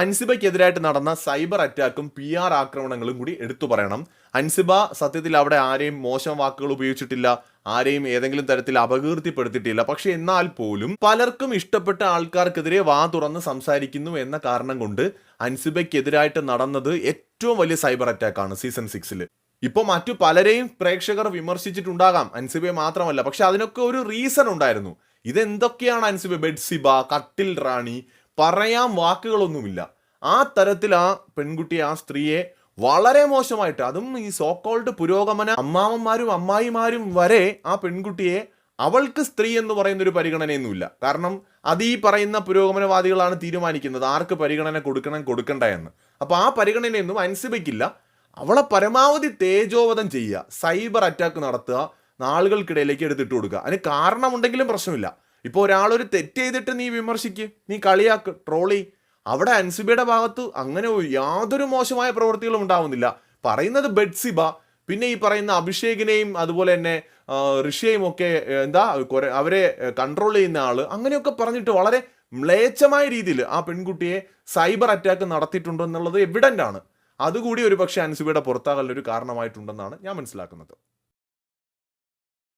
അൻസിബയ്ക്കെതിരായിട്ട് നടന്ന സൈബർ അറ്റാക്കും P R ആക്രമണങ്ങളും കൂടി എടുത്തു പറയണം. അൻസിബ സത്യത്തിൽ അവിടെ ആരെയും മോശം വാക്കുകൾ ഉപയോഗിച്ചിട്ടില്ല ആരെയും ഏതെങ്കിലും തരത്തിൽ അപകീർത്തിപ്പെടുത്തിയിട്ടില്ല. പക്ഷെ എന്നാൽ പോലും പലർക്കും ഇഷ്ടപ്പെട്ട ആൾക്കാർക്കെതിരെ വാ തുറന്ന് സംസാരിക്കുന്നു എന്ന കാരണം കൊണ്ട് അൻസിബയ്ക്കെതിരായിട്ട് നടന്നത് ഏറ്റവും വലിയ സൈബർ അറ്റാക്കാണ് സീസൺ സിക്സിൽ. ഇപ്പോൾ മറ്റു പലരെയും പ്രേക്ഷകർ വിമർശിച്ചിട്ടുണ്ടാകാം അൻസിബയെ മാത്രമല്ല. പക്ഷെ അതിനൊക്കെ ഒരു റീസൺ ഉണ്ടായിരുന്നു. ഇതെന്തൊക്കെയാണ് അൻസിബ? ബെഡ്സിബ കട്ടിൽ റാണി പറയാൻ വാക്കുകളൊന്നുമില്ല. ആ തരത്തിൽ ആ പെൺകുട്ടി ആ സ്ത്രീയെ വളരെ മോശമായിട്ട് അതും ഈ സോക്കോൾഡ് പുരോഗമന അമ്മാവന്മാരും അമ്മായിമാരും വരെ ആ പെൺകുട്ടിയെ അവൾക്ക് സ്ത്രീ എന്ന് പറയുന്ന ഒരു പരിഗണനയൊന്നുമില്ല. കാരണം അത് ഈ പറയുന്ന പുരോഗമനവാദികളാണ് തീരുമാനിക്കുന്നത്. ആർക്ക് പരിഗണന കൊടുക്കണം കൊടുക്കണ്ട എന്ന്. അപ്പോൾ ആ പരിഗണനയൊന്നും അനുസരിക്കില്ല അവളെ പരമാവധി തേജോവധം ചെയ്യുക. സൈബർ അറ്റാക്ക് നടത്തുക. നാളുകൾക്കിടയിലേക്ക് എടുത്തിട്ട് കൊടുക്കുക. അതിന് കാരണമുണ്ടെങ്കിലും പ്രശ്നമില്ല. ഇപ്പോൾ ഒരാളൊരു തെറ്റ് ചെയ്തിട്ട് നീ വിമർശിക്ക് നീ കളിയാക്ക് ട്രോളി. അവിടെ അൻസിബയുടെ ഭാഗത്ത് അങ്ങനെ യാതൊരു മോശമായ പ്രവൃത്തികളും ഉണ്ടാവുന്നില്ല. പറയുന്നത് ബെഡ്സിബ പിന്നെ ഈ പറയുന്ന അഭിഷേകിനെയും അതുപോലെ തന്നെ ഋഷിയെയും ഒക്കെ എന്താ അവരെ കൺട്രോൾ ചെയ്യുന്ന ആൾ അങ്ങനെയൊക്കെ പറഞ്ഞിട്ട് വളരെ മ്ലേച്ഛമായ രീതിയിൽ ആ പെൺകുട്ടിയെ സൈബർ അറ്റാക്ക് നടത്തിയിട്ടുണ്ടോ എന്നുള്ളത് എവിഡന്റ് ആണ്. അതുകൂടി ഒരു പക്ഷേ അൻസിബിയുടെ പുറത്താകലൊരു കാരണമായിട്ടുണ്ടെന്നാണ് ഞാൻ മനസ്സിലാക്കുന്നത്.